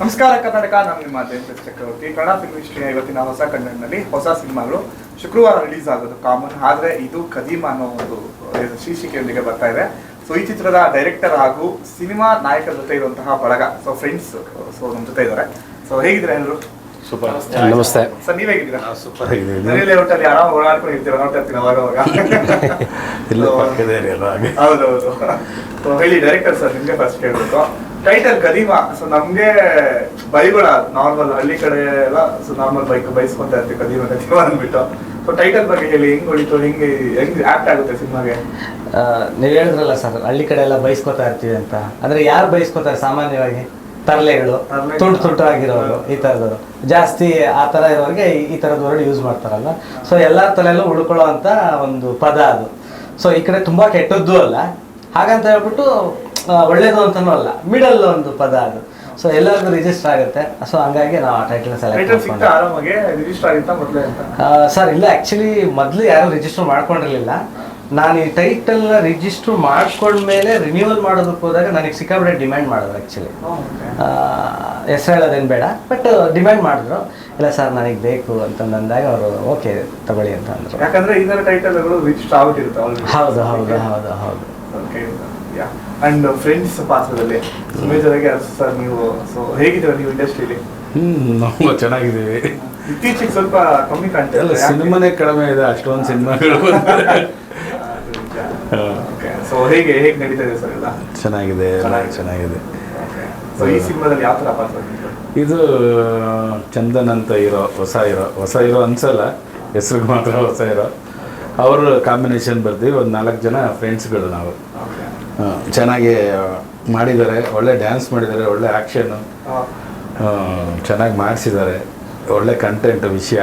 ನಮಸ್ಕಾರ ಕರ್ನಾಟಕ. ನಾನು ನಿಮ್ಮ ಜಯಂತ್ ಚಕ್ರವರ್ತಿ. ಕನ್ನಡ ಫಿಲ್ಮ್ ಹಿಸ್ಟ್ರಿಯ ಇವತ್ತಿನ ಹೊಸ ಕನ್ನಡದಲ್ಲಿ ಹೊಸ ಸಿನಿಮಾಗಳು ಶುಕ್ರವಾರ ರಿಲೀಸ್ ಆಗೋದು ಕಾಮನ್ ಆದ್ರೆ ಇದು ಕದೀಮ ಅನ್ನೋ ಒಂದು ಶೀರ್ಷಿಕೆಯೊಂದಿಗೆ ಬರ್ತಾ ಇದೆ. ಸೊ ಈ ಚಿತ್ರದ ಡೈರೆಕ್ಟರ್ ಹಾಗೂ ಸಿನಿಮಾ ನಾಯಕರ ಜೊತೆ ಇರುವಂತಹ ಬಳಗ ಸೊ ಫ್ರೆಂಡ್ಸ್ ಸೊ ನಮ್ಮ ಜೊತೆ ಇದ್ದಾರೆ. ಸೊ ಹೇಗಿದ್ರೆ ಎಲ್ಲರೂ? ಸೂಪರ್. ನಮಸ್ತೆ. ಸರ್ ನೀವ್ ಹೇಗಿದ್ದೀರಾ? ಸೂಪರ್ ಊಟಲ್ಲಿ ಆರಾಮ ಓಡಾಡ್ಕೊಂಡು ಇರ್ತೀರಾ? ನೋಡ್ತಾ ಇರ್ತೀನಿ ಅವಾಗ ಅವಾಗ? ಇಲ್ಲೇ So, ಪಕ್ಕದೇ ಇರಲ್ಲ ಹಾಗೆ. ಹೌದೌದು. ಸೊ ಹೇಳಿ ಡೈರೆಕ್ಟರ್ ಸರ್ ನಿಮ್ಗೆ ಫಸ್ಟ್ ಕೇಳ್ಬೇಕು ಟೈಟಲ್ ಕದೀಮ ಸೊ ನಮ್ಗೆ ಬೈಗಳ ನಾರ್ಮಲ್ ಹಳ್ಳಿ ಕಡೆ ಎಲ್ಲ ಸೊ ನಾರ್ಮಲ್ ಬೈಕ್ ಬೈಸ್ಕೊಂತ ಇರ್ತೀವಿ ಕದೀಮ ಕದೀಮ ಅಂದ್ಬಿಟ್ಟು. ಸೊ ಟೈಟಲ್ ಬಗ್ಗೆ ಹೇಳಿ ಹೆಂಗ್ ಹೊಡಿತು ಹೆಂಗೆ ಹೆಂಗ್ ಆಕ್ಟ್ ಆಗುತ್ತೆ ಸಿನಿಮಾಗೆ? ನೀವು ಹೇಳಿದ್ರಲ್ಲ ಸರ್ ಹಳ್ಳಿ ಕಡೆ ಎಲ್ಲ ಬೈಸ್ಕೊತಾ ಇರ್ತೀವಿ ಅಂತ. ಅಂದ್ರೆ ಯಾರು ಬೈಸ್ಕೊತಾರೆ ಸಾಮಾನ್ಯವಾಗಿ? ತರಲೆಗಳು ತರ್ಲೆ. ತುಂಡು ತುಂಟು ಆಗಿರೋರು ಈ ತರದವರು. ಜಾಸ್ತಿ ಆ ತರ ಇರೋರಿಗೆ ಈ- ತರದ ವರ್ಡ್ ಯೂಸ್ ಮಾಡ್ತಾರಲ್ಲ. ಸೊ ಎಲ್ಲರ ತಲೆಯಲ್ಲೂ ಉಳ್ಕೊಳ್ಳೋ ಅಂತ ಒಂದು ಪದ ಅದು. ಸೊ ಈ ಕಡೆ ತುಂಬಾ ಕೆಟ್ಟದ್ದು ಅಲ್ಲ. ಹಾಗಂತ ಹೇಳ್ಬಿಟ್ಟು ಒಳ್ಳೇದು ಅಂತನೂ ಅಲ್ಲ ಮಿಡಲ್ ಒಂದು ಪದ ಅದು. ಸೊ ಎಲ್ಲರಿಗೂ ರಿಜಿಸ್ಟರ್ ಆಗುತ್ತೆ. ಸೊ ಹಂಗಾಗಿ ನಾವು ಆ ಟೈಟಲ್ ಸೆಲೆಕ್ಟ್ ಆರಾಮಾಗಿ ರಿಜಿಸ್ಟರ್ ಆಗಿತ್ತ ಮೊದಲೇ ಅಂತ? ಸರ್ ಇಲ್ಲ ಆ್ಯಕ್ಚುಲಿ ಮೊದಲು ಯಾರು ರಿಜಿಸ್ಟರ್ ಮಾಡ್ಕೊಂಡಿರಲಿಲ್ಲ. ನಾನು ಈ ಟೈಟಲ್ನ ರಿಜಿಸ್ಟರ್ ಮಾಡ್ಕೊಂಡ್ಮೇಲೆ ರಿನ್ಯೂವಲ್ ಮಾಡೋದಕ್ಕೆ ಹೋದಾಗ ನನಗೆ ಸಿಕ್ಕಾಬಿಟ್ಟೆ ಡಿಮ್ಯಾಂಡ್ ಮಾಡಿದ್ರು ಆ್ಯಕ್ಚುಲಿ ಹೆಸರು ಹೇಳೋದೇನು ಬೇಡ ಬಟ್ ಡಿಮ್ಯಾಂಡ್ ಮಾಡಿದ್ರು. ಇಲ್ಲ ಸರ್ ನನಗೆ ಬೇಕು ಅಂತಂದಾಗ ಅವರು ಓಕೆ ತಗೊಳ್ಳಿ ಅಂತ ಅಂದರು. ಯಾಕಂದ್ರೆ ಇದರ ಟೈಟಲ್ಗಳು ರಿಜಿಸ್ಟರ್ ಆಗ್ಬಿಟ್ಟಿರುತ್ತೆ ಹೌದು ಹೌದು ಹೌದು ಹೌದು. ಹೌದು ಅಂಡ್ ಫ್ರೆಂಡ್ಸ್ ಪಾತ್ರದಲ್ಲಿ ಸುಮೇಜರಿಗೆ ಸರ್ ನೀವು ಸೊ ಹೇಗಿದ್ದೀರಾ ನೀವು ಇಂಡಸ್ಟ್ರಿಲಿ? ಹ್ಮ್ ನಾವು ಚೆನ್ನಾಗಿದ್ದೀವಿ. ಇತ್ತೀಚೆಗೆ ಸ್ವಲ್ಪ ಕಮ್ಮಿ ಕಾಣ್ತಾ ಇಲ್ಲ ಸಿನಿಮಾನೇ ಕಡಿಮೆ ಇದೆ ಅಷ್ಟೊಂದು ಸಿನಿಮಾಗಳು ಸೊ ಹೇಗೆ ಹೇಗೆ ನಡೀತಾ ಇದೆ ಸರ್ ಎಲ್ಲ? ಚೆನ್ನಾಗಿದೆ ಚೆನ್ನಾಗಿದೆ. ಸೊ ಈ ಸಿನಿಮಾದಲ್ಲಿ ಯಾವ ಥರ ಪಾತ್ರ ಇದು ಚಂದನ್ ಅಂತ ಇರೋ ಹೊಸ ಇರೋ ಹೊಸ ಇರೋ ಅನ್ಸಲ್ಲ ಹೆಸ್ರಿಗೆ ಮಾತ್ರ ಹೊಸ ಇರೋ ಅವರು ಕಾಂಬಿನೇಷನ್ ಬರ್ತೀವಿ ಒಂದು ನಾಲ್ಕು ಜನ ಫ್ರೆಂಡ್ಸ್ಗಳು ನಾವು. ಚೆನ್ನಾಗಿ ಮಾಡಿದ್ದಾರೆ. ಒಳ್ಳೆ ಡ್ಯಾನ್ಸ್ ಮಾಡಿದ್ದಾರೆ ಒಳ್ಳೆ ಆ್ಯಕ್ಷನ್ನು ಚೆನ್ನಾಗಿ ಮಾಡಿಸಿದ್ದಾರೆ. ಒಳ್ಳೆ ಕಂಟೆಂಟ್ ವಿಷಯ.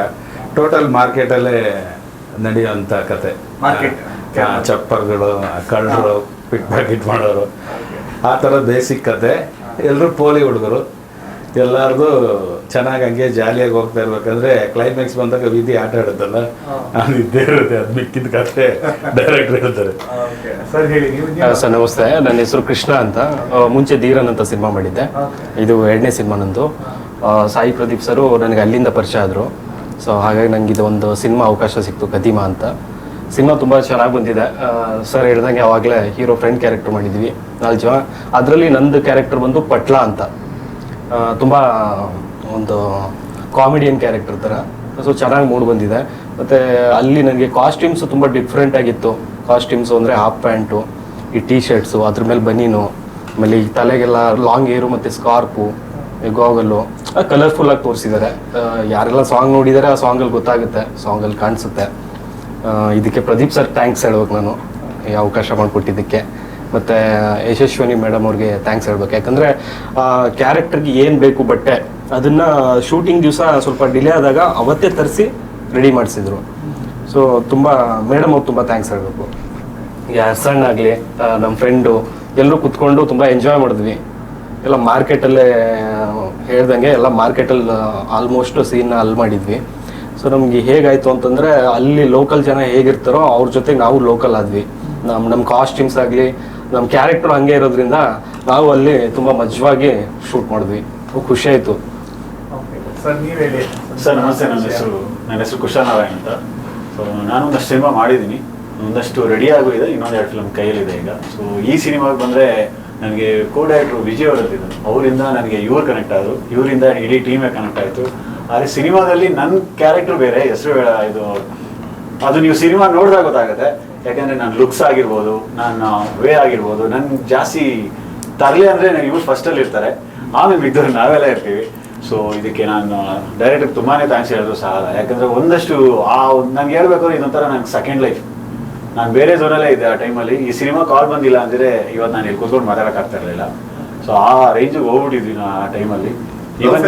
ಟೋಟಲ್ ಮಾರ್ಕೆಟಲ್ಲೇ ನಡೆಯುವಂಥ ಕತೆ. ಚಪ್ಪರ್ಗಳು ಕಳ್ಳರು ಪಿಕ್ ಪ್ಯಾಕೆಟ್ ಮಾಡೋರು. ಆ ಥರ ಬೇಸಿಕ್ ಕತೆ. ಎಲ್ಲರೂ ಪೋಲಿ ಹುಡುಗರು. ಎಲ್ಲರದು ಚೆನ್ನಾಗಿ ಹಂಗೆ ಜಾಲಿಯಾಗಿ ಹೋಗ್ತಾ ಇರ್ಬೇಕಂದ್ರೆ ಕ್ಲೈಮ್ಯಾಕ್ಸ್ ಬಂದಾಗ ವಿಧಿ ಆಟ ಆಡುತ್ತಲ್ಲ. ಅದು ಇದ್ದೇ ಇರುತ್ತೆ ಅದು ಮಿಕ್ಕಿದ ಕತೆ ಡೈರೆಕ್ಟ್ ಹೇಳ್ತಾರೆ. ಸರ್ ಹೇಳಿ ನೀವು ಸರ್ ನಮಸ್ತೆ. ನನ್ನ ಹೆಸರು ಕೃಷ್ಣ ಅಂತ. ಮುಂಚೆ ಧೀರನ್ ಅಂತ ಸಿನಿಮಾ ಮಾಡಿದ್ದೆ. ಇದು ಎರಡನೇ ಸಿನಿಮಾ ನಂದು. ಸಾಯಿ ಪ್ರದೀಪ್ ಸರು ನನಗೆ ಅಲ್ಲಿಂದ ಪರಿಚಯ ಆದರು. ಸೊ ಹಾಗಾಗಿ ನನಗೆ ಇದು ಒಂದು ಸಿನಿಮಾ ಅವಕಾಶ ಸಿಕ್ತು ಕದೀಮಾ ಅಂತ. ಸಿನಿಮಾ ತುಂಬ ಚೆನ್ನಾಗಿ ಬಂದಿದೆ. ಸರ್ ಹೇಳ್ದಂಗೆ ಅವಾಗಲೇ ಹೀರೋ ಫ್ರೆಂಡ್ ಕ್ಯಾರೆಕ್ಟರ್ ಮಾಡಿದ್ವಿ. ನಾಲ್ಕು ಜನ. ಅದರಲ್ಲಿ ನಂದು ಕ್ಯಾರೆಕ್ಟರ್ ಬಂದು ಪಟ್ಲಾ ಅಂತ. ತುಂಬ ಒಂದು ಕಾಮಿಡಿಯನ್ ಕ್ಯಾರೆಕ್ಟರ್ ಥರ ಸೊ ಚೆನ್ನಾಗಿ ಮೂಡ್ ಬಂದಿದೆ. ಮತ್ತು ಅಲ್ಲಿ ನನಗೆ ಕಾಸ್ಟ್ಯೂಮ್ಸು ತುಂಬ ಡಿಫ್ರೆಂಟ್ ಆಗಿತ್ತು. ಕಾಸ್ಟ್ಯೂಮ್ಸು ಅಂದರೆ ಹಾಫ್ ಪ್ಯಾಂಟು ಈ ಟೀ ಶರ್ಟ್ಸು ಅದ್ರ ಮೇಲೆ ಬನೀನು, ಆಮೇಲೆ ಈ ತಲೆಗೆಲ್ಲ ಲಾಂಗ್ ಏರು ಮತ್ತು ಸ್ಕಾರ್ಪು ಗೋಗಲ್ಲು ಕಲರ್ಫುಲ್ಲಾಗಿ ತೋರಿಸಿದ್ದಾರೆ ಯಾರೆಲ್ಲ ಸಾಂಗ್ ನೋಡಿದಾರೆ ಆ ಸಾಂಗಲ್ಲಿ ಗೊತ್ತಾಗುತ್ತೆ ಸಾಂಗಲ್ಲಿ ಕಾಣಿಸುತ್ತೆ. ಇದಕ್ಕೆ ಪ್ರದೀಪ್ ಸರ್ ಥ್ಯಾಂಕ್ಸ್ ಹೇಳ್ಬೇಕು ನಾನು, ಈ ಅವಕಾಶ ಮಾಡಿಕೊಟ್ಟಿದ್ದಕ್ಕೆ. ಮತ್ತು ಯಶಸ್ವಿನಿ ಮೇಡಮ್ ಅವ್ರಿಗೆ ಥ್ಯಾಂಕ್ಸ್ ಹೇಳ್ಬೇಕು. ಯಾಕಂದರೆ ಕ್ಯಾರೆಕ್ಟರ್ಗೆ ಏನು ಬೇಕು ಬಟ್ಟೆ, ಅದನ್ನು ಶೂಟಿಂಗ್ ದಿವಸ ಸ್ವಲ್ಪ ಡಿಲೇ ಆದಾಗ ಅವತ್ತೇ ತರಿಸಿ ರೆಡಿ ಮಾಡಿಸಿದ್ರು. ಸೊ ತುಂಬ ಮೇಡಮ್ ಅವ್ರು ತುಂಬ ಥ್ಯಾಂಕ್ಸ್ ಹೇಳಬೇಕು. ಈಗ ಸಣ್ಣ ಆಗಲಿ ನಮ್ಮ ಫ್ರೆಂಡು ಎಲ್ಲರೂ ಕುತ್ಕೊಂಡು ತುಂಬ ಎಂಜಾಯ್ ಮಾಡಿದ್ವಿ. ಎಲ್ಲ ಮಾರ್ಕೆಟಲ್ಲೇ ಹೇಳ್ದಂಗೆ ಎಲ್ಲ ಮಾರ್ಕೆಟಲ್ಲಿ ಆಲ್ಮೋಸ್ಟ್ ಸೀನ್ ಅಲ್ಲಿ ಮಾಡಿದ್ವಿ. ಸೊ ನಮಗೆ ಹೇಗಾಯಿತು ಅಂತಂದರೆ, ಅಲ್ಲಿ ಲೋಕಲ್ ಜನ ಹೇಗಿರ್ತಾರೋ ಅವ್ರ ಜೊತೆ ನಾವು ಲೋಕಲ್ ಆದ್ವಿ. ನಮ್ಮ ನಮ್ಮ ಕಾಸ್ಟ್ಯೂಮ್ಸ್ ಆಗಲಿ ನಮ್ಮ ಕ್ಯಾರೆಕ್ಟರ್ ಹಂಗೆ ಇರೋದ್ರಿಂದ ನಾವು ಅಲ್ಲಿ ತುಂಬ ಮಜವಾಗಿ ಶೂಟ್ ಮಾಡಿದ್ವಿ. ಖುಷಿ ಆಯಿತು. ಸರ್ ನೀವು ಹೇಳಿ. ಸರ್ ನಮಸ್ತೆ ನನ್ನ ಹೆಸರು ನನ್ನ ಹೆಸರು ಕುಶಾನಾರಾಯಣ್ ಅಂತ. ಸೊ ನಾನು ಒಂದಷ್ಟು ಸಿನಿಮಾ ಮಾಡಿದ್ದೀನಿ. ಒಂದಷ್ಟು ರೆಡಿ ಆಗೋಗಿದೆ. ಇನ್ನೊಂದು ಎರಡು ಫಿಲ್ಮ್ ಕೈಯಲ್ಲಿದೆ ಈಗ. ಸೊ ಈ ಸಿನಿಮಾಗೆ ಬಂದರೆ ನನಗೆ ಕೋ ಡೈರೆಕ್ಟ್ರು ವಿಜಯ್ ಅವರಲ್ಲಿದ್ದರು ಅವರಿಂದ ನನಗೆ ಇವರು ಕನೆಕ್ಟ್ ಆದರು. ಇವರಿಂದ ಇಡೀ ಟೀಮೇ ಕನೆಕ್ಟ್ ಆಯಿತು. ಆದರೆ ಸಿನಿಮಾದಲ್ಲಿ ನನ್ನ ಕ್ಯಾರೆಕ್ಟರ್ ಬೇರೆ ಹೆಸರು ಇದು ಅದು ನೀವು ಸಿನಿಮಾ ನೋಡಿದಾಗ ಗೊತ್ತಾಗುತ್ತೆ. ಯಾಕಂದರೆ ನನ್ನ ಲುಕ್ಸ್ ಆಗಿರ್ಬೋದು ನನ್ನ ವೇ ಆಗಿರ್ಬೋದು ನನ್ ಜಾಸ್ತಿ ತರಲೆ ಅಂದ್ರೆ ಇವ್ರು ಫಸ್ಟಲ್ಲಿ ಇರ್ತಾರೆ. ಆಮೇಲೆ ಬಿದ್ದವ್ರು ನಾವೆಲ್ಲ ಇರ್ತೀವಿ. ಸೊ ಇದಕ್ಕೆ ನಾನು ಡೈರೆಕ್ಟರ್ ತುಂಬಾನೇ ಥ್ಯಾಂಕ್ಸ್ ಹೇಳಿದ್ರು ಸಹ ಯಾಕಂದ್ರೆ ಒಂದಷ್ಟು ಆ ನನ್ಗೆ ಹೇಳ್ಬೇಕಾದ್ರೆ ಇದೊಂಥರ ನಂಗೆ ಸೆಕೆಂಡ್ ಲೈಫ್ ನಾನು ಬೇರೆ ಜೋನಲ್ಲೇ ಇದ್ದೆ ಆ ಟೈಮಲ್ಲಿ ಈ ಸಿನಿಮಾ ಕಾಲ್ ಬಂದಿಲ್ಲ ಅಂದರೆ ಇವತ್ತು ನಾನು ಇಲ್ಲಿ ಕೂತ್ಕೊಂಡು ಮಾತಾಡೋಕ್ಕಾಗ್ತಾ ಇರಲಿಲ್ಲ. ಸೊ ಆ ರೇಂಜಿಗೆ ಹೋಗ್ಬಿಟ್ಟಿದ್ವಿ ನಾ ಆ ಟೈಮಲ್ಲಿ ಇವನ್?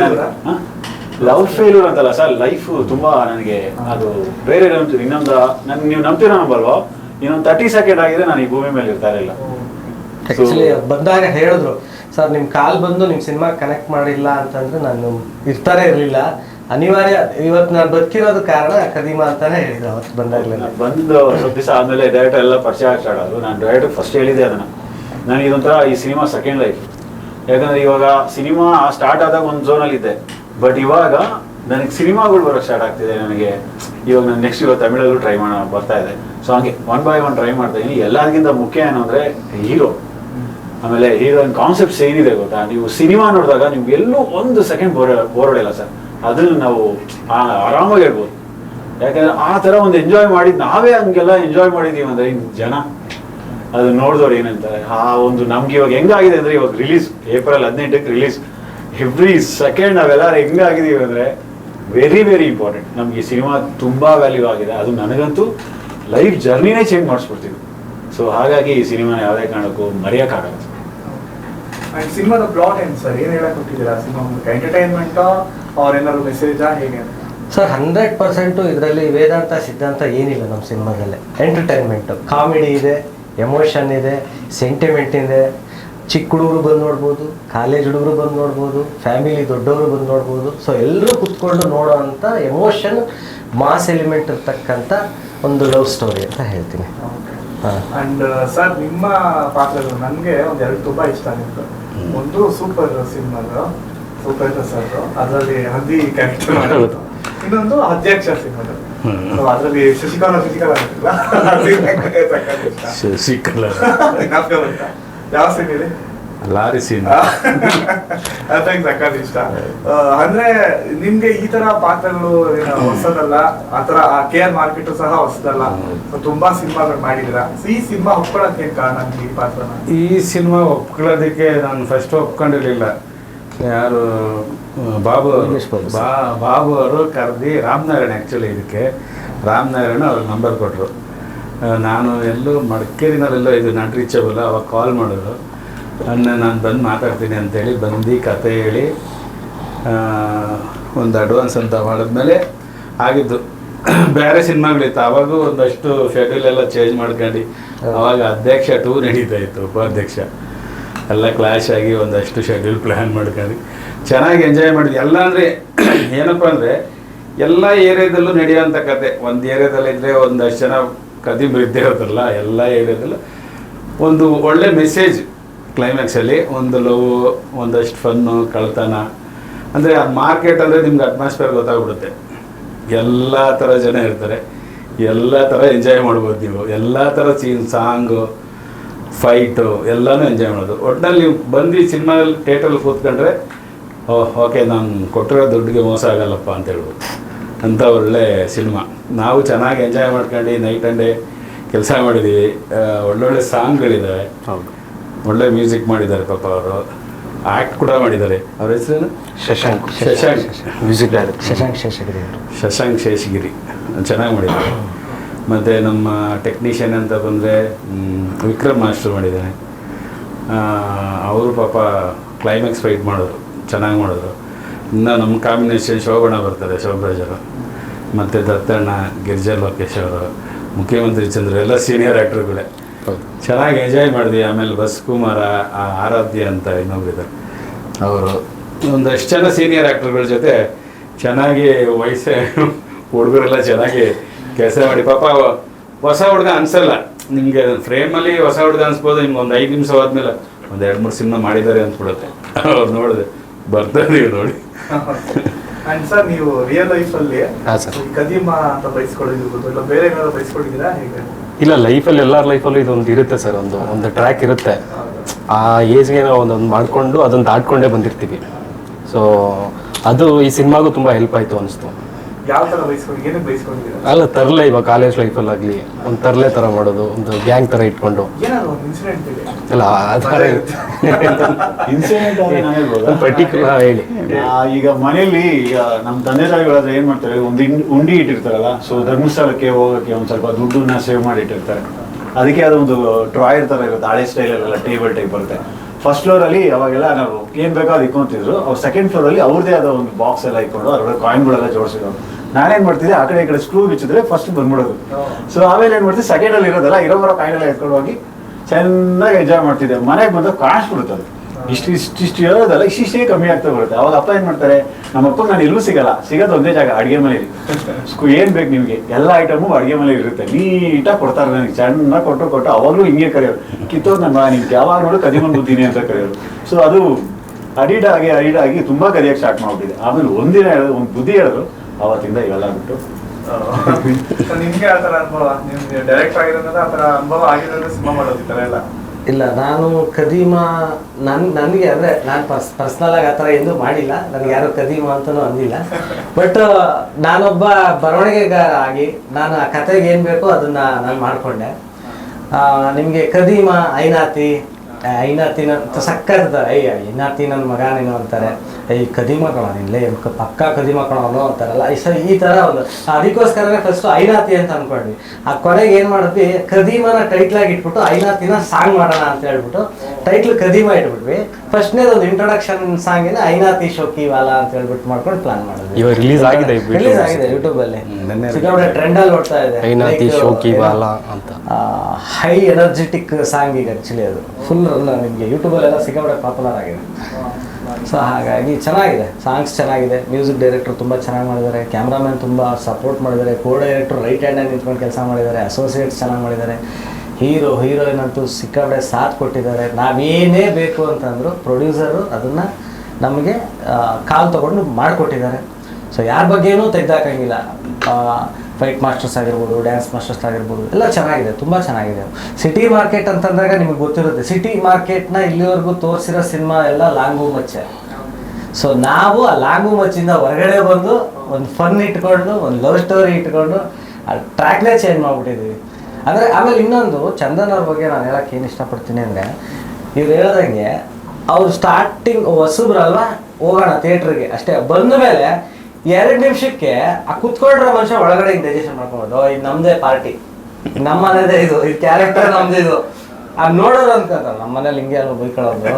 ಲವ್ ಫೇಲ್ಯೂರ್ ಅಂತಲ್ಲ ಸರ್ ಲೈಫ್ ತುಂಬಾ ನನಗೆ ಅದು ಬೇರೆ ಇನ್ನೊಂದು ನನ್ ನೀವು ನಂಬ್ತೀರಾ ನಂಬಲ್ವೋ? ಇನ್ನೊಂದು ತರ್ಟಿ ಸೆಕೆಂಡ್ ಆಗಿದೆ ನಾನು ಈ ಭೂಮಿ ಮೇಲೆ ಇರ್ತಾ ಇರಲಿಲ್ಲ. ಆ್ಯಕ್ಚುಲಿ ಬಂದಾಗ ಹೇಳಿದ್ರು ಸರ್ ನಿಮ್ಮ ಕಾಲ್ ಬಂದು ನಿಮ್ಮ ಸಿನಿಮಾ ಕನೆಕ್ಟ್ ಮಾಡಿಲ್ಲ ಅಂತಂದ್ರೆ ನಾನು ಇರ್ತಾನೆ ಇರಲಿಲ್ಲ. ಅನಿವಾರ್ಯ ಇವತ್ತು ನಾನು ಬದುಕಿರೋದು ಕಾರಣ ಕದೀಮಾ ಅಂತಾನೆ ಹೇಳಿದ್ರು ಅವತ್ತು ಬಂದಾಗಲೇ ನಾನ್ ಬಂದು ಸ್ವಲ್ಪ ದಿವಸ ಆದ್ಮೇಲೆ ಡೈರೆಕ್ಟರ್ ಎಲ್ಲ ಪರಿಚಯ ಸ್ಟಾರ್ಟ್ ಅದು. ನಾನು ಡೈರೆಕ್ಟರ್ ಫಸ್ಟ್ ಹೇಳಿದೆ ಅದನ್ನ. ನಾನು ಇದೊಂಥರ ಈ ಸಿನಿಮಾ ಸೆಕೆಂಡ್ ಲೈಫ್ ಯಾಕಂದ್ರೆ ಇವಾಗ ಸಿನಿಮಾ ಸ್ಟಾರ್ಟ್ ಆದಾಗ ಒಂದು ಝೋನಲ್ಲಿ ಇದ್ದೆ. ಬಟ್ ಇವಾಗ ನನಗೆ ಸಿನಿಮಾಗಳು ಬರೋಕ್ಕೆ ಸ್ಟಾರ್ಟ್ ಆಗ್ತಿದೆ ನನಗೆ. ಇವಾಗ ನಾನು ನೆಕ್ಸ್ಟ್ ಇವಾಗ ತಮಿಳಲ್ಲೂ ಟ್ರೈ ಮಾಡ ಬರ್ತಾ ಇದೆ. ಸೊ ಹಾಗೆ ಒನ್ ಬೈ ಒನ್ ಟ್ರೈ ಮಾಡ್ತಾ ಇದೀನಿ. ಎಲ್ಲರಿಗಿಂತ ಮುಖ್ಯ ಏನು ಅಂದ್ರೆ ಹೀರೋ ಆಮೇಲೆ ಹೀರೋಯಿನ್ ಕಾನ್ಸೆಪ್ಟ್ಸ್ ಏನಿದೆ ಗೊತ್ತಾ? ನೀವು ಸಿನಿಮಾ ನೋಡಿದಾಗ ನಿಮ್ಗೆ ಎಲ್ಲೂ ಒಂದು ಸೆಕೆಂಡ್ ಬೋರ್ ಬೋರ್ ಹೊಡೆಯಲ್ಲ ಸರ್ ಅದನ್ನು ನಾವು ಆರಾಮಾಗಿ ಹೇಳ್ಬೋದು. ಯಾಕಂದ್ರೆ ಆ ಥರ ಒಂದು ಎಂಜಾಯ್ ಮಾಡಿದ್ ನಾವೇ ಹಂಗೆಲ್ಲ ಎಂಜಾಯ್ ಮಾಡಿದೀವಿ ಅಂದರೆ ಇನ್ನು ಜನ. ಅದು ನೋಡಿದವ್ರು ಏನಂತಾರೆ? ಆ ಒಂದು ನಮ್ಗೆ ಇವಾಗ ಹೆಂಗಾಗಿದೆ ಅಂದ್ರೆ ಇವಾಗ ರಿಲೀಸ್ ಏಪ್ರಿಲ್ ಹದಿನೆಂಟಕ್ಕೆ ರಿಲೀಸ್ ಎವ್ರಿ ಸೆಕೆಂಡ್ ನಾವೆಲ್ಲ ಹೆಂಗಾಗಿದೀವಿ ಅಂದರೆ ವೆರಿ ವೆರಿ ಇಂಪಾರ್ಟೆಂಟ್ ನಮ್ಗೆ ಸಿನಿಮಾ ತುಂಬಾ ವ್ಯಾಲ್ಯೂ ಆಗಿದೆ. ಅದು ನನಗಂತೂ ಲೈಫ್ ಜರ್ನಿನೇ ಚೇಂಜ್ ಮಾಡಿಸ್ಬಿಡ್ತೀವಿ. ಸೊ ಹಾಗಾಗಿ ಈ ಸಿನಿಮಾನ ಯಾವುದೇ ಕಾರಣಕ್ಕೂ ಮರೆಯೋಕ್ಕಾಗಲ್ಲ. ಅಂಡ್ ಸಿನಿಮಾದ ಪ್ಲಾಟ್ ಏನು ಸರ್? ಏನು ಹೇಳಕ್ ಕೊಟ್ಟಿದ್ದೀರಾ? ಸಿನಿಮಾ ಮೂಲಕ ಎಂಟರ್ಟೈನ್ಮೆಂಟ್ ಅವ್ರ ಏನಾದ್ರು ಮೆಸೇಜಾ ಹೇಗೆ ಸರ್ ಹಂಡ್ರೆಡ್ ಪರ್ಸೆಂಟು ಇದರಲ್ಲಿ ವೇದಾಂತ ಸಿದ್ಧಾಂತ ಏನಿಲ್ಲ ನಮ್ಮ ಸಿನಿಮಾದಲ್ಲಿ. ಎಂಟರ್ಟೈನ್ಮೆಂಟು ಕಾಮಿಡಿ ಇದೆ ಎಮೋಷನ್ ಇದೆ ಸೆಂಟಿಮೆಂಟ್ ಇದೆ. ಚಿಕ್ಕ ಹುಡುಗರು ಬಂದು ನೋಡ್ಬೋದು ಕಾಲೇಜ್ ಹುಡುಗರು ಬಂದು ನೋಡ್ಬೋದು ಫ್ಯಾಮಿಲಿ ದೊಡ್ಡವರು ಬಂದು ನೋಡ್ಬೋದು. ಸೊ ಎಲ್ಲರೂ ಕುತ್ಕೊಂಡು ನೋಡೋ ಅಂಥ ಎಮೋಷನ್ ಮಾಸ್ ಎಲಿಮೆಂಟ್ ಇರ್ತಕ್ಕಂಥ ಒಂದು ಲವ್ ಸ್ಟೋರಿ ಅಂತ ಹೇಳ್ತೀನಿ. ಹಾಂ. ಅಂಡ್ ಸರ್ ನಿಮ್ಮ ಪಾತ್ರಗಳು ನನಗೆ ಒಂದೆರಡು ತುಂಬಾ ಇಷ್ಟ ಆಗಿತ್ತು. ಒಂದು ಸೂಪರ್ ಸಿನಿಮಾದ ಸೂಪರ್ ಸರ್ ಅದರಲ್ಲಿ ಹದಿ ಕ್ಯಾರೆಕ್ಟರ್ ಮಾಡೋದು ಇನ್ನೊಂದು ಅಧ್ಯಕ್ಷ ಸಿನಿಮಾದ ಅದರಲ್ಲಿ ಶಶಿಕಲಾ ಶಶಿಕಲಾ ಬಂತಾ? ಯಾವ ಸೀನ್ ಇದೆ? ಲಾರಿ ಸೀನ್ ಅದಂಗೆ ಸಖತ್ ಇಷ್ಟ. ಆ, ಅಂದ್ರೆ ನಿಮ್ಗೆ ಈ ತರ ಪಾತ್ರಗಳು ಏನು ಹೊಸದಲ್ಲ? ಆತರ ಕೆ ಆರ್ ಮಾರ್ಕೆಟ್ ಸಹ ಹೊಸದಲ್ಲ? ತುಂಬಾ ಸಿನಿಮಾಗಳು ಮಾಡಿದಿರ ಈ ಸಿನಿಮಾ ಒಪ್ಕೊಳ್ಳೋಕೆ ಏನ್ ಕಾರಣ ಈ ಪಾತ್ರನ? ಈ ಸಿನಿಮಾ ಒಪ್ಕೊಳ್ಳೋದಕ್ಕೆ ನಾನು ಫಸ್ಟ್ ಒಪ್ಕೊಂಡಿರ್ಲಿಲ್ಲ. ಯಾರು ಬಾಬು ಅವರು. ಬಾಬು ಅವರು ಕರೆದಿ ರಾಮನಾರಾಯಣ ಆ್ಯಕ್ಚುಲಿ ಇದಕ್ಕೆ. ರಾಮನಾರಾಯಣ ಅವ್ರಿಗೆ ನಂಬರ್ ಕೊಟ್ಟರು ನಾನು ಎಲ್ಲೂ ಮಡಿಕೇರಿನಲ್ಲೆಲ್ಲೋ ಇದು ನಾಟ್ ರೀಚಬಲ್ ಅವಾಗ ಕಾಲ್ ಮಾಡಿದ್ರು. ಅನ್ನ ನಾನು ಬಂದು ಮಾತಾಡ್ತೀನಿ ಅಂತೇಳಿ ಬಂದು ಕತೆ ಹೇಳಿ ಒಂದು ಅಡ್ವಾನ್ಸ್ ಅಂತ ಮಾಡಿದ್ಮೇಲೆ ಆಗಿದ್ದು. ಬೇರೆ ಸಿನಿಮಾಗಳಿತ್ತು. ಆವಾಗೂ ಒಂದಷ್ಟು ಶೆಡ್ಯೂಲ್ ಎಲ್ಲ ಚೇಂಜ್ ಮಾಡ್ಕೊಂಡು ಅವಾಗ ಅಧ್ಯಕ್ಷ ಟೂ ನಡೀತಾ ಇತ್ತು, ಉಪಾಧ್ಯಕ್ಷ. ಎಲ್ಲ ಕ್ಲಾಶ್ ಆಗಿ ಒಂದಷ್ಟು ಶೆಡ್ಯೂಲ್ ಪ್ಲ್ಯಾನ್ ಮಾಡ್ಕೊಂಡು. ಚೆನ್ನಾಗಿ ಎಂಜಾಯ್ ಮಾಡಿದ್ವಿ. ಎಲ್ಲ ಅಂದರೆ ಏನಪ್ಪ ಅಂದರೆ, ಎಲ್ಲ ಏರಿಯಾದಲ್ಲೂ ನಡೆಯುವಂಥ ಕತೆ. ಒಂದು ಏರಿಯಾದಲ್ಲಿದ್ದರೆ ಒಂದಷ್ಟು ಜನ ಕದಿಮ್ ಇದ್ದೇ ಹೋದ್ರಲ್ಲ ಎಲ್ಲ ಏರಿಯಾದಲ್ಲೂ ಒಂದು ಒಳ್ಳೆ ಮೆಸೇಜ್ ಕ್ಲೈಮ್ಯಾಕ್ಸಲ್ಲಿ ಒಂದು ಲವ್ ಒಂದಷ್ಟು ಫನ್ನು ಕಳ್ತನ. ಅಂದರೆ ಆ ಮಾರ್ಕೆಟ್ ಅಂದರೆ ನಿಮ್ಗೆ ಅಟ್ಮಾಸ್ಫಿಯರ್ ಗೊತ್ತಾಗ್ಬಿಡುತ್ತೆ. ಎಲ್ಲ ಥರ ಜನ ಇರ್ತಾರೆ. ಎಲ್ಲ ಥರ ಎಂಜಾಯ್ ಮಾಡ್ಬೋದು ನೀವು. ಎಲ್ಲ ಥರ ಸೀನ್ ಸಾಂಗು ಫೈಟು ಎಲ್ಲನೂ ಎಂಜಾಯ್ ಮಾಡೋದು. ಒಟ್ಟಿನಲ್ಲಿ ನೀವು ಬಂದು ಸಿನಿಮಾದಲ್ಲಿ ಥಿಯೇಟ್ರಲ್ಲಿ ಕೂತ್ಕೊಂಡ್ರೆ ಓಹ್ ಓಕೆ ನಾನು ಕೊಟ್ಟಿರೋ ದುಡ್ಡಿಗೆ ಮೋಸ ಆಗಲ್ಲಪ್ಪ ಅಂತ ಹೇಳ್ಬೋದು. ಅಂಥ ಒಳ್ಳೆ ಸಿನಿಮಾ. ನಾವು ಚೆನ್ನಾಗಿ ಎಂಜಾಯ್ ಮಾಡ್ಕೊಂಡು ನೈಟ್ ಆ್ಯಂಡ್ ಡೇ ಕೆಲಸ ಮಾಡಿದ್ದೀವಿ. ಒಳ್ಳೊಳ್ಳೆ ಸಾಂಗ್ಗಳಿದ್ದಾವೆ ಹೌದು. ಒಳ್ಳೆ ಮ್ಯೂಸಿಕ್ ಮಾಡಿದ್ದಾರೆ ಪಾಪ ಅವರು. ಆಕ್ಟ್ ಕೂಡ ಮಾಡಿದ್ದಾರೆ. ಅವ್ರ ಹೆಸರೇನು? ಶಶಾಂಕ್. ಶಶಾಂಕ್. ಮ್ಯೂಸಿಕ್ ಡೈರೆಕ್ಟರ್ ಶಶಾಂಕ್ ಶೇಷಗಿರಿ ಅವರು. ಶಶಾಂಕ್ ಶೇಷಗಿರಿ. ಚೆನ್ನಾಗಿ ಮಾಡಿದ್ದಾರೆ. ಮತ್ತು ನಮ್ಮ ಟೆಕ್ನಿಷಿಯನ್ ಅಂತ ಬಂದರೆ ವಿಕ್ರಮ್ ಮಾಸ್ಟರ್ ಮಾಡಿದ್ದಾನೆ ಅವರು ಪಾಪ ಕ್ಲೈಮ್ಯಾಕ್ಸ್ ಫೈಟ್ ಮಾಡಿದ್ರು. ಚೆನ್ನಾಗಿ ಮಾಡಿದ್ರು. ಇನ್ನು ನಮ್ಮ ಕಾಂಬಿನೇಷನ್ ಶೋಭಣ ಬರ್ತಾರೆ ಶೋಭರಾಜರು ಮತ್ತು ದತ್ತಣ್ಣ ಗಿರಿಜಾ ಲೋಕೇಶ್ ಅವರು. ಮುಖ್ಯಮಂತ್ರಿ ಚಂದ್ರ ಎಲ್ಲ ಸೀನಿಯರ್ ಆ್ಯಕ್ಟರ್ಗಳೇ ಚೆನ್ನಾಗಿ ಎಂಜಾಯ್ ಮಾಡಿದ್ವಿ. ಆಮೇಲೆ ಬಸ್ ಕುಮಾರ ಆ ಆರಾಧ್ಯ ಅಂತ ಇನ್ನೊಬ್ರಿದ್ದಾರೆ ಅವರು ಒಂದಷ್ಟು ಜನ ಸೀನಿಯರ್ ಆ್ಯಕ್ಟರ್ಗಳ ಜೊತೆ ಚೆನ್ನಾಗಿ ವಯಸ್ಸೇ ಹುಡುಗರೆಲ್ಲ ಚೆನ್ನಾಗಿ ಕೆಲಸ ಮಾಡಿ. ಪಾಪ ಹೊಸ ಹುಡುಗ ಅನ್ಸಲ್ಲ. ನಿಮಗೆ ಫ್ರೇಮಲ್ಲಿ ಹೊಸ ಹುಡುಗ ಅನ್ಸ್ಬೋದು. ನಿಮ್ಗೆ ಒಂದು ಐದು ನಿಮಿಷ ಆದ್ಮೇಲೆ ಒಂದು ಎರಡು ಮೂರು ಸಿನಿಮಾ ಮಾಡಿದ್ದಾರೆ ಅಂದ್ಬಿಡುತ್ತೆ ಅವ್ರು ನೋಡಿದೆ ಬರ್ತಾರೆ ನೋಡಿ. And sir. ನೀವು ರಿಯಲ್ ಲೈಫ್ ಅಲ್ಲಿ ಹಾ, ಕದೀಮ ಅಂತ ಬಯಸ್ಕೊಳ್ಳಿರ್ಬೋದು ಇಲ್ಲ ಬೇರೆ ಏನಾದ್ರು ಬಯಸ್ಕೊಂಡಿದ್ದೀರಾ? ಹೇಗೆ? ಇಲ್ಲ ಲೈಫಲ್ಲಿ ಎಲ್ಲರ ಲೈಫಲ್ಲೂ ಇದೊಂದು ಇರುತ್ತೆ ಸರ್ ಒಂದು ಒಂದು ಟ್ರ್ಯಾಕ್ ಇರುತ್ತೆ. ಆ ಏಜ್ಗೆ ನಾವು ಒಂದೊಂದು ಮಾಡಿಕೊಂಡು ಅದನ್ನು ದಾಟ್ಕೊಂಡೇ ಬಂದಿರ್ತೀವಿ. ಸೊ ಅದು ಈ ಸಿನಿಮಾಗೂ ತುಂಬ ಹೆಲ್ಪ್ ಆಯಿತು ಅನಿಸ್ತು. ತರ ಅಲ್ಲ ತರಲೆ ಇವಾಗ ಕಾಲೇಜ್ ಲೈಫಲ್ಲಾಗಲಿ ಒಂದು ತರಲೆ ಥರ ಮಾಡೋದು ಒಂದು ಗ್ಯಾಂಗ್ ಥರ ಇಟ್ಕೊಂಡು. ಏನಾದ್ರು ಒಂದು ಇನ್ಸಿಡೆಂಟ್ ಇದೆ? ಅಲ್ಲ ಆ ಥರ ಇನ್ಸಿಡೆಂಟ್ ಒಂದು ಪರ್ಟಿಕ್ಯುಲರ್ ಹೇಳಿ. ಈಗ ಮನೆಯಲ್ಲಿ ಈಗ ನಮ್ಮ ತಂದೆ ತಾಯಿಗಳಾದ್ರೆ ಏನ್ ಮಾಡ್ತಾರೆ? ಒಂದು ಉಂಡಿ ಇಟ್ಟಿರ್ತಾರಲ್ಲ ಸೊ ಧರ್ಮಸ್ಥಳಕ್ಕೆ ಹೋಗಕ್ಕೆ ಒಂದ್ ಸ್ವಲ್ಪ ದುಡ್ಡನ್ನ ಸೇವ್ ಮಾಡಿ ಇಟ್ಟಿರ್ತಾರೆ. ಅದಕ್ಕೆ ಅದೊಂದು ಡ್ರಾಯರ್ ತರ ಇರುತ್ತೆ ಹಳೆ ಸ್ಟೈಲಲ್ಲೆಲ್ಲ ಟೇಬಲ್ ಟೈಪ್ ಬರುತ್ತೆ. ಫಸ್ಟ್ ಫ್ಲೋರ್ ಅಲ್ಲಿ ಅವಾಗೆಲ್ಲ ನಾವು ಏನ್ ಬೇಕೋ ಅದು ಇಕ್ಕೊಂತಿದ್ರು ಅವ್ರು ಸೆಕೆಂಡ್ ಫ್ಲೋರ್ ಅಲ್ಲಿ ಅವ್ರದೇ ಆದ ಒಂದು ಬಾಕ್ಸ್ ಎಲ್ಲ ಇಕ್ಕೊಂಡು ಅದ್ರೊಳಗೆ ಕಾಯಿನ್ಗಳೆಲ್ಲ ಜೋಡಿಸಿದ್ರು. ನಾನೇನ್ ಮಾಡ್ತಿದ್ದೆ, ಆ ಕಡೆ ಈ ಕಡೆ ಸ್ಕ್ರೂ ಬಿಚ್ಚಿದ್ರೆ ಫಸ್ಟ್ ಬಂದ್ಬಿಡೋದು. ಸೊ ಆಮೇಲೆ ಏನ್ ಮಾಡ್ತಿದ್ದೆ ಸೆಕೆಂಡ್ ಅಲ್ಲಿ ಇರೋದಲ್ಲ ಇರೋ ಬರೋ ಕಾಯಿನ್ ಎಲ್ಲ ಎತ್ಕೊಂಡು ಹೋಗಿ ಚೆನ್ನಾಗಿ ಎಂಜಾಯ್ ಮಾಡ್ತಿದ್ದೆ. ಮನೆಗೆ ಬಂದಾಗ ಕಾಣಿಸ್ಬಿಡುತ್ತೆ ಅದು ಇಷ್ಟು ಇಷ್ಟು ಇಷ್ಟು ಇರೋದಲ್ಲ ಇಷ್ಟಿಷ್ಟೇ ಕಮ್ಮಿ ಆಗ್ತಾ ಬರುತ್ತೆ. ಅವಾಗ ಅಪ್ಪ ಏನು ಮಾಡ್ತಾರೆ, ನಮ್ಮ ಅಪ್ಪ ನಾನು ಎಲ್ಲೂ ಸಿಗಲ್ಲ, ಸಿಗೋದು ಒಂದೇ ಜಾಗ, ಅಡಿಗೆ ಮನೆಯಲ್ಲಿ ಸ್ಕೂ ಏನು ಬೇಕು ನಿಮಗೆ? ಎಲ್ಲ ಐಟಮು ಅಡಿಗೆ ಮನೇಲಿ ಇರುತ್ತೆ. ನೀಟಾಗಿ ಕೊಡ್ತಾರೆ ನನಗೆ, ಚೆನ್ನಾಗಿ ಕೊಟ್ಟು ಕೊಟ್ಟು ಅವಾಗಲೂ ಹಿಂಗೆ ಕರೆಯೋರು. ಕಿತ್ತೋ ನಾನು ನಿಮ್ಗೆ ಯಾವಾಗ ನೋಡು ಕದಿಮನ್ ಬುದ್ಧಿನಿ ಅಂತ ಕರೆಯೋರು. ಸೊ ಅದು ಅಡಿಡ್ ಆಗಿ ಅಡಿಡ್ ಆಗಿ ತುಂಬಾ ಕಲಿಯಕ್ಕೆ ಸ್ಟಾರ್ಟ್ ಮಾಡ್ಬಿಟ್ಟಿದೆ. ಆಮೇಲೆ ಒಂದಿನ ಹೇಳಿದ್ರು, ಒಂದು ಬುದ್ಧಿ ಹೇಳಿದ್ರು, ಅವತ್ತಿಂದ ಇವೆಲ್ಲ ಬಿಟ್ಟು. ನಿಮ್ಗೆ ಆ ಥರ ಅನುಭವ? ನಿಮ್ಗೆ ಡೈರೆಕ್ಟ್ ಆಗಿರೋದ್ರಿಂದ ಆ ಥರ ಅನುಭವ ಆಗಿರೋದ್ರೆ ಸಿನಿಮಾ ಮಾಡೋದು ಈ ಥರ ಎಲ್ಲ? ಇಲ್ಲ, ನಾನು ಕದೀಮ ನನ್, ನನಗೆ ಅಂದರೆ ನಾನು ಪರ್ಸ್ ಪರ್ಸ್ನಲ್ ಆಗಿ ಆ ಥರ ಎಂದೂ ಮಾಡಿಲ್ಲ. ನನಗೆ ಯಾರು ಕದೀಮ ಅಂತಲೂ ಅಂದಿಲ್ಲ. ಬಟ್ ನಾನೊಬ್ಬ ಬರವಣಿಗೆಗಾರ ಆಗಿ, ನಾನು ಆ ಕತೆಗೆ ಏನು ಬೇಕೋ ಅದನ್ನು ನಾನು ಮಾಡಿಕೊಂಡೆ. ನಿಮಗೆ ಕದೀಮ ಐನಾತಿ ಐನಾತಿನ ಸಕ್ಕರೆ ಇರ್ತಾರೆ ಐ ಐನಾತಿ ನನ್ನ ಮಗ ನೀನು ಅಂತಾರೆ ಐ ಕದೀಮ ಕಣ ನಿನ್ಲೆ ಪಕ್ಕ ಕದೀಮ ಕಣವನು ಅಂತಾರಲ್ಲ, ಈ ಸ- ಈ ಥರ ಒಂದು ಅದಕ್ಕೋಸ್ಕರನೇ ಫಸ್ಟು ಐನಾತಿ ಅಂತ ಅಂದ್ಕೊಂಡ್ವಿ ಆ ಕೊನೆಗೆ ಏನು ಮಾಡಿದ್ವಿ, ಕದೀಮನ ಟೈಟ್ಲಾಗಿ ಇಟ್ಬಿಟ್ಟು ಐನಾತಿನ ಸಾಂಗ್ ಮಾಡೋಣ ಅಂತ ಹೇಳ್ಬಿಟ್ಟು ಟೈಟ್ಲ್ ಕದೀಮ ಇಟ್ಬಿಟ್ವಿ. ಫಸ್ಟ್ನೇದು ಒಂದು ಇಂಟ್ರೊಡಕ್ಷನ್ ಸಾಂಗಿನ ಐನಾತಿ ಶೋಕಿ ವಾಲ ಅಂತ ಹೇಳ್ಬಿಟ್ಟು ಮಾಡ್ಕೊಂಡು ಪ್ಲಾನ್ ಮಾಡಿದ್ವಿ ಇವಾಗ ರಿಲೀಸ್ ಆಗಿದೆ ರಿಲೀಸ್ ಆಗಿದೆ ಯೂಟ್ಯೂಬ್ ಅಲ್ಲಿ. ಸಿಕ್ಕಾಪಟ್ಟೆ ಟ್ರೆಂಡ್ ಅಲ್ಲಿ ಓಡ್ತಾ ಇದೆ. ಐನಾತಿ ಶೋಕಿ ವಾಲ ಅಂತ. ಹೈ ಎನರ್ಜೆಟಿಕ್ ಸಾಂಗ್ ಈಗ ಆಕ್ಚುಲಿ ಅದು. ಫುಲ್ ನಿಮಗೆ ಯೂಟ್ಯೂಬಲ್ಲೆಲ್ಲ ಸಿಕ್ಕಾಪಟ್ಟೆ ಪಾಪ್ಯುಲರ್ ಆಗಿದೆ. ಸೊ ಹಾಗಾಗಿ ಚೆನ್ನಾಗಿದೆ. ಸಾಂಗ್ಸ್ ಚೆನ್ನಾಗಿದೆ. ಮ್ಯೂಸಿಕ್ ಡೈರೆಕ್ಟರ್ ತುಂಬ ಚೆನ್ನಾಗಿ ಮಾಡಿದ್ದಾರೆ. ಕ್ಯಾಮ್ರಾಮನ್ ತುಂಬ ಸಪೋರ್ಟ್ ಮಾಡಿದ್ದಾರೆ. ಕೋ ಡೈರೆಕ್ಟರ್ ರೈಟ್ ಹ್ಯಾಂಡ್ ಹ್ಯಾಂಡಲ್ಲಿ ನಿಂತ್ಕೊಂಡು ಕೆಲಸ ಮಾಡಿದ್ದಾರೆ. ಅಸೋಸಿಯೇಟ್ಸ್ ಚೆನ್ನಾಗಿ ಮಾಡಿದ್ದಾರೆ. ಹೀರೋ ಹೀರೋಯಿನ್ ಅಂತೂ ಸಿಕ್ಕಾಪಡೆ ಸಾಥ್ ಕೊಟ್ಟಿದ್ದಾರೆ. ನಾವೇನೇ ಬೇಕು ಅಂತಂದ್ರು ಪ್ರೊಡ್ಯೂಸರು ಅದನ್ನು ನಮಗೆ ಕಾಲು ತಗೊಂಡು ಮಾಡಿಕೊಟ್ಟಿದ್ದಾರೆ. ಸೊ ಯಾರ ಬಗ್ಗೆನೂ ತೆಗ್ದಾಕಂಗಿಲ್ಲ. ಫೈಟ್ ಮಾಸ್ಟರ್ಸ್ ಆಗಿರ್ಬೋದು ಡ್ಯಾನ್ಸ್ ಮಾಸ್ಟರ್ಸ್ ಆಗಿರ್ಬೋದು, ಎಲ್ಲ ಚೆನ್ನಾಗಿದೆ, ತುಂಬ ಚೆನ್ನಾಗಿದೆ. ಸಿಟಿ ಮಾರ್ಕೆಟ್ ಅಂತಂದಾಗ ನಿಮಗೆ ಗೊತ್ತಿರುತ್ತೆ. ಸಿಟಿ ಮಾರ್ಕೆಟ್ನ ಇಲ್ಲಿವರೆಗೂ ತೋರಿಸಿರೋ ಸಿನಿಮಾ ಎಲ್ಲ ಲಾಂಗು ಮಚ್ಚೆ. ಸೊ ನಾವು ಆ ಲಾಂಗು ಮಚ್ಚಿಂದ ಹೊರಗಡೆ ಬಂದು ಒಂದು ಫನ್ ಇಟ್ಕೊಂಡು, ಒಂದು ಲವ್ ಸ್ಟೋರಿ ಇಟ್ಕೊಂಡು, ಆ ಟ್ರ್ಯಾಕ್ನೇ ಚೇಂಜ್ ಮಾಡ್ಬಿಟ್ಟಿದ್ದೀವಿ ಅಂದರೆ ಆಮೇಲೆ ಇನ್ನೊಂದು ಚಂದನ್ ಬಗ್ಗೆ ನಾನು ಹೇಳಕ್ಕೆ ಏನು ಇಷ್ಟಪಡ್ತೀನಿ ಅಂದರೆ ಇವ್ರು ಹೇಳ್ದಂಗೆ ಅವ್ರು ಸ್ಟಾರ್ಟಿಂಗ್ ಹೊಸಬ್ರಲ್ವಾ ಹೋಗೋಣ ಥಿಯೇಟ್ರಿಗೆ ಅಷ್ಟೇ. ಬಂದ ಮೇಲೆ ಎರಡು ನಿಮಿಷಕ್ಕೆ ಆ ಕುತ್ಕೊಂಡಿರೋ ಮನುಷ್ಯ ಒಳಗಡೆ ಡೈಜೆಷನ್ ಮಾಡ್ಕೊಂಡು ಇದು ನಮ್ಮದೇ ಪಾರ್ಟಿ ನಮ್ಮ ಮನೆದೇ ಇದು. ಈ ಕ್ಯಾರೆಕ್ಟರ್ ನಮ್ದು ಇದು. ಆ ನೋಡೋರು ಅಂತ ನಮ್ಮ ಮನೇಲಿ ಹಿಂಗೆ ಅಲ್ವ ಬೈಕೊಳ್ಳೋದು?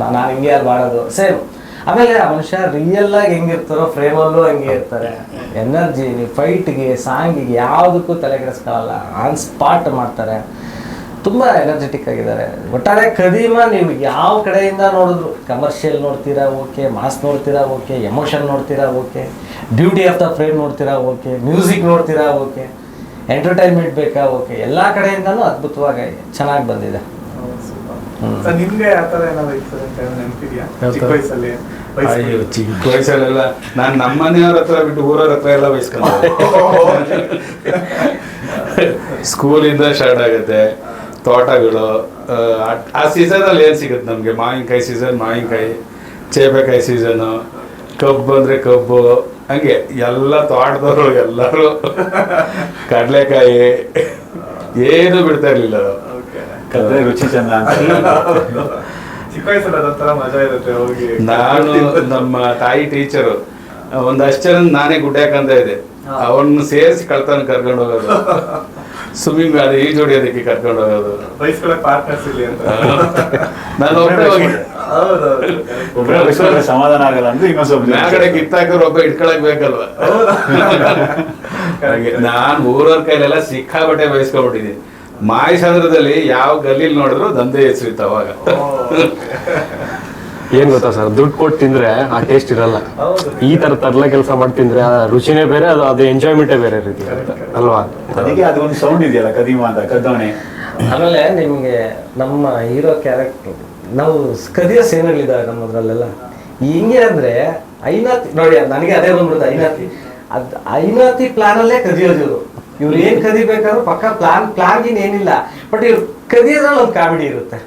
ನಾನು ಹಿಂಗೆ ಅಲ್ಲಿ ಮಾಡೋದು? ಸೇಮ್. ಆಮೇಲೆ ಆ ಮನುಷ್ಯ ರಿಯಲ್ ಆಗಿ ಹೆಂಗಿರ್ತಾರೋ ಫ್ರೇಮಲ್ಲೂ ಹಂಗೆ ಇರ್ತಾರೆ. ಎನರ್ಜಿ ಫೈಟ್ಗೆ ಸಾಂಗಿಗೆ ಯಾವುದಕ್ಕೂ ತಲೆ ಕೆಡಿಸ್ಕೊಳ್ಳಲ್ಲ ಆನ್ ಸ್ಪಾಟ್ ಮಾಡ್ತಾರೆ. ತುಂಬ ಎನರ್ಜೆಟಿಕ್ ಆಗಿದ್ದಾರೆ. ಒಟ್ಟಾರೆ ಕದೀಮ ನೀವು ಯಾವ ಕಡೆಯಿಂದ ನೋಡಿದ್ರು? ಕಮರ್ಷಿಯಲ್ ನೋಡ್ತೀರಾ ಓಕೆ ಮಾಸ್ ನೋಡ್ತೀರಾ ಓಕೆ ಎಮೋಷನ್ ನೋಡ್ತೀರಾ okay beauty of the frame ನೋಡ್ತೀರಾ ಓಕೆ ಮ್ಯೂಸಿಕ್ ನೋಡ್ತೀರಾ ಓಕೆ ಎಂಟರ್ಟೈನ್ಮೆಂಟ್ ಬೇಕಾ ಓಕೆ ಎಲ್ಲ ಕಡೆಯಿಂದನೂ ಅದ್ಭುತವಾಗಿ ಚೆನ್ನಾಗಿ ಬಂದಿದೆ. ನಿಮ್ಗೆ ಆ ತರ ಏನಾದ್ರು ನೆನಪಿದ್ಯಾ? ಯಾವ ಚಿಕ್ಕ? ವಯಸ್ಸಲ್ಲಿ ಅಯ್ಯೋ ಚಿಕ್ಕ ವಯಸ್ಸಲ್ಲೆಲ್ಲ ನಾನು ನಮ್ಮ ಮನೆಯವ್ರ ಹತ್ರ ಬಿಟ್ಟು ಊರವ್ರ ಹತ್ರ ಎಲ್ಲ ಬಯಸ್ಕೊಂಡೆ ಸ್ಕೂಲಿಂದ ಸ್ಟಾರ್ಟ್ ಆಗುತ್ತೆ. ತೋಟಗಳು ಆ, ಸೀಸನ್ ಅಲ್ಲಿ ಸೀಸನಲ್ಲಿ ಏನು ಸಿಗುತ್ತೆ ನಮಗೆ? ಮಾವಿನಕಾಯಿ ಸೀಸನ್ ಮಾವಿನಕಾಯಿ ಚೇಪೆಕಾಯಿ ಸೀಸನು ಕಬ್ಬು ಅಂದರೆ ಕಬ್ಬು. ಹಂಗೆ ಎಲ್ಲ ತೋಟದವರು ಎಲ್ಲರೂ. ಕಡಲೆಕಾಯಿ. ಏನು ಬಿಡ್ತಾ ಇರಲಿಲ್ಲ ಕದ್ರೆ ರುಚಿ ಚೆನ್ನ ಅಂತ. ಚಿಕ್ಕ ವಯಸ್ಸಲ್ಲಿ ಅದೊಂಥರ ಮಜಾ ಇರುತ್ತೆ ಹೋಗಿ. ನಾನು ನಮ್ಮ ತಾಯಿ ಟೀಚರು. ಒಂದಷ್ಟು ಜನ ನಾನೇ ಗುಡ್ಡಾಕಂತ ಇದೆ ಅವನ್ನ ಸೇರಿಸಿ ಕಳ್ತಾನ ಕರ್ಕೊಂಡು ಹೋಗೋದು. ಸ್ವಿಮ್ಮಿಂಗ್ ಅದು ಈಜು ಹೊಡಿಯೋದಕ್ಕೆ ಕರ್ಕೊಂಡು ಹೋಗೋದು. ವಯಸ್ಸುಗಳ ಪಾರ್ಟ್ನರ್ಸ್ ಇಲ್ಲಿ ಅಂತ. ನಾನು ಒಬ್ಬರೇ ಬಯಸ್ಕೊಂಡ್ರೆ ಸಮಾಧಾನ ಆಗಲ್ಲ ಅಂದ್ರೆ ಮ್ಯಾಗಡೆ ಕಿತ್ತಾಕೋರು ಒಬ್ಬ ಇಟ್ಕೊಳಕ್ ಬೇಕಲ್ವಾ? ಹಾಗೆ ನಾನ್ ಊರವ್ರ ಕೈಲೆಲ್ಲ ಸಿಕ್ಕಾಬಟ್ಟೆ ಬಯಸ್ಕೊಂಡ್ಬಿಟ್ಟಿದ್ದೀನಿ. ಮಾಯಸಂದ್ರದಲ್ಲಿ ಯಾವ ಗಲ್ಲಿಲ್ ನೋಡಿದ್ರು ದಂಧೆ ಹೆಸರಿತ್ತು ಅವಾಗ. ಏನ್ ಗೊತ್ತಾ ಸರ್ ದುಡ್ಡು ಕೊಟ್ಟು ತಿಂದ್ರೆ ಆ ಟೇಸ್ಟ್ ಇರಲ್ಲ. ಹೌದು. ಈ ತರ ತರ್ಲ ಕೆಲಸ ಮಾಡಿ ತಿಂದ್ರೆ ಆ ರುಚಿನೇ ಬೇರೆ ಅದು ಅದು ಎಂಜಾಯ್ಮೆಂಟೇ ಬೇರೆ ರೀತಿ ಅಲ್ವಾ? ಅದಕ್ಕೆ ಒಂದು ಸೌಂಡ್ ಇದೆಯಲ್ಲ ಕದೀಮ ಅಂತ ಕದೋಣೆ ಆಮೇಲೆ ನಿಮಗೆ ನಮ್ಮ ಹೀರೋ ಕ್ಯಾರೆಕ್ಟರ್ ನಾವು ಕದಿಯ ಸೇನೆಗಳಿದ್ದಾವೆ ನಮ್ಮದ್ರಲ್ಲೆಲ್ಲ. ಹಿಂಗೆ ಅಂದ್ರೆ ಐನಾತಿ ನೋಡಿ ನನಗೆ ಅದೇ ಬಂದ್ಬಿಡುತ್ತೆ ಐನಾತಿ. ಅದ್ ಐನಾತಿ ಪ್ಲಾನ್ ಅಲ್ಲೇ ಕದಿಯೋದು ಇವರು. ಇವ್ರು ಏನ್ ಕದಿಬೇಕಾದ್ರೂ ಪಕ್ಕ ಪ್ಲಾನ್ ಪ್ಲಾನ್ ಏನಿಲ್ಲ. ಬಟ್ ಇವ್ರು ಕದಿಯೋದ್ರಲ್ಲಿ ಒಂದು ಕಾಮಿಡಿ ಇರುತ್ತೆ.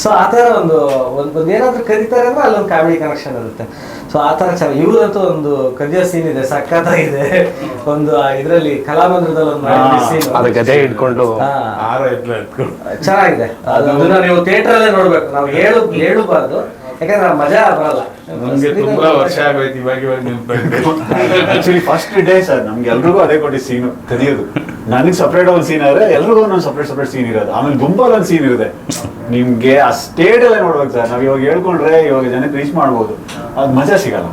ಸೊ ಆ ಥರ ಒಂದು ಒಂದು ಏನಾದರೂ ಕರೀತಾರೆ ಅಂದ್ರೆ ಅಲ್ಲೊಂದು ಕಾಮಿಡಿ ಕನೆಕ್ಷನ್ ಇರುತ್ತೆ. ಸೊ ಆ ಥರ ಚೆನ್ನಾಗಿ ಇವ್ರದಂತೂ ಒಂದು ಕದಿಯೋ ಸೀನ್ ಇದೆ ಸಖತ್ತಾಗಿದೆ. ಒಂದು ಇದರಲ್ಲಿ ಕಲಾಮಂದಿರದಲ್ಲಿ ಒಂದು ಸೀನ್ ಇಟ್ಕೊಂಡು ಅದು ಗದೆ ಎತ್ಕೊಂಡು. ಚೆನ್ನಾಗಿದೆ. ಅದನ್ನ ನೀವು ಥಿಯೇಟರ್ ಅಲ್ಲೇ ನೋಡ್ಬೇಕು. ನಾವು ಹೇಳು ಹೇಳಬಾರ್ದು. ಯಾಕಂದ್ರೆ ಮಜಾ ಬರಲ್ಲ. ನಮ್ಗೆ ತುಂಬಾ ವರ್ಷ ಆಗೋಯ್ತು ಇವಾಗ ಇವಾಗ ಆಕ್ಚುಲಿ ಫಸ್ಟ್ ಡೇ ಸರ್ ನಮ್ಗೆ ಎಲ್ರಿಗೂ ಅದೇ ಕೊಟ್ಟಿ ಸೀನ್ ಕದಿಯೋದು. ನನಗೆ ಸಪ್ರೇಟ್ ಒಂದು ಸೀನ್ ಆದ್ರೆ ಎಲ್ರಿಗೂ ಒಂದೊಂದು ಸಪ್ರೇಟ್ ಸಪ್ರೇಟ್ ಸೀನ್ ಇರೋದು. ಆಮೇಲೆ ಗುಂಪಲ್ಲಿ ಒಂದು ಸೀನ್ ಇರುತ್ತೆ. ನಿಮ್ಗೆ ಆ ಸ್ಟೇಟ್ ಎಲ್ಲ ನೋಡ್ಬೇಕು ಸರ್ ನಾವ್ ಇವಾಗ ಹೇಳ್ಕೊಂಡ್ರೆ ಇವಾಗ ಜನಕ್ಕೆ ರೀಚ್ ಮಾಡ್ಬೋದು. ಅದ್ ಮಜಾ ಸಿಗಲ್ಲ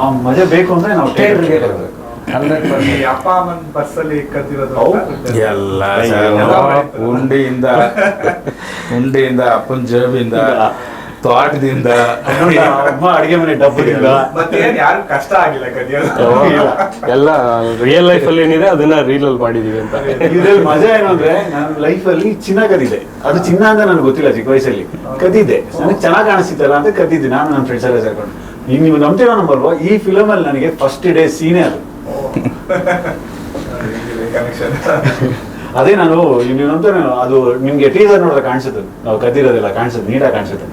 ಆ ಮಜಾ ಬೇಕು ಅಂದ್ರೆ ನಾವು ಥಿಯೇಟರ್ಗೆ ಬರಬೇಕು. ಅಪ್ಪ ಅಮ್ಮನ ಬಸ್ಸಲ್ಲಿ ಕದ್ದಿರೋದು ಎಲ್ಲ ಉಂಡಿಯಿಂದ ಉಂಡಿಯಿಂದ ಅಪ್ಪನ ಜೇಬಿಂದ ತೋಟದಿಂದ ಅಮ್ಮ ಅಡಿಗೆ ಮನೆ ಡಬ್ಬದಿಂದ ಮತ್ತೆ ಯಾರು ಕಷ್ಟ ಆಗಿಲ್ಲ. ಎಲ್ಲ ರಿಯಲ್ ಲೈಫ್ ಅಲ್ಲಿ ಏನಿದೆ ಅದನ್ನ ರೀಲ್ ಅಲ್ಲಿ ಮಾಡಿದೀವಿ ಅಂತ. ಇದ್ರಲ್ಲಿ ಮಜಾ ಏನಂದ್ರೆ ಅಂದ್ರೆ ನನ್ನ ಲೈಫ್ ಅಲ್ಲಿ ಚಿನ್ನ ಕದಿದೆ ಅದು ಚಿನ್ನ ಅಂತ ನನಗೆ ಗೊತ್ತಿಲ್ಲ ಚಿಕ್ಕ ವಯಸ್ಸಲ್ಲಿ. ಕದಿದೆ ನನಗೆ ಚೆನ್ನಾಗಿ ಕಾಣಿಸ್ತಿತ್ತಲ್ಲ ಅಂತ ಕದಿದ್ದೆ ನಾನು ನನ್ನ ಫ್ರೆಂಡ್ಸ್ ಎಲ್ಲ ಸೇರ್ಕೊಂಡು. ಈಗ ನೀವು ನಂಬ್ತೀರೋ ನಂಬಲ್ವಾ ಈ ಫಿಲಮ್ ಅಲ್ಲಿ ನನಗೆ ಫಸ್ಟ್ ಡೇ ಸೀನೇ ಅದು. ಕನೆಕ್ಷನ್ ಅದೇ ನಾನು ನೀವು ನಂಬ್ತೀರೋ ಅದು ನಿಮ್ಗೆ ಟೀಸರ್ ನೋಡಿದ್ರೆ ಕಾಣಿಸುತ್ತೆ. ನಾವು ಕದ್ದಿರೋದಿಲ್ಲ ಕಾಣಿಸುತ್ತೆ ನೀಟಾಗಿ ಕಾಣಿಸುತ್ತೆ.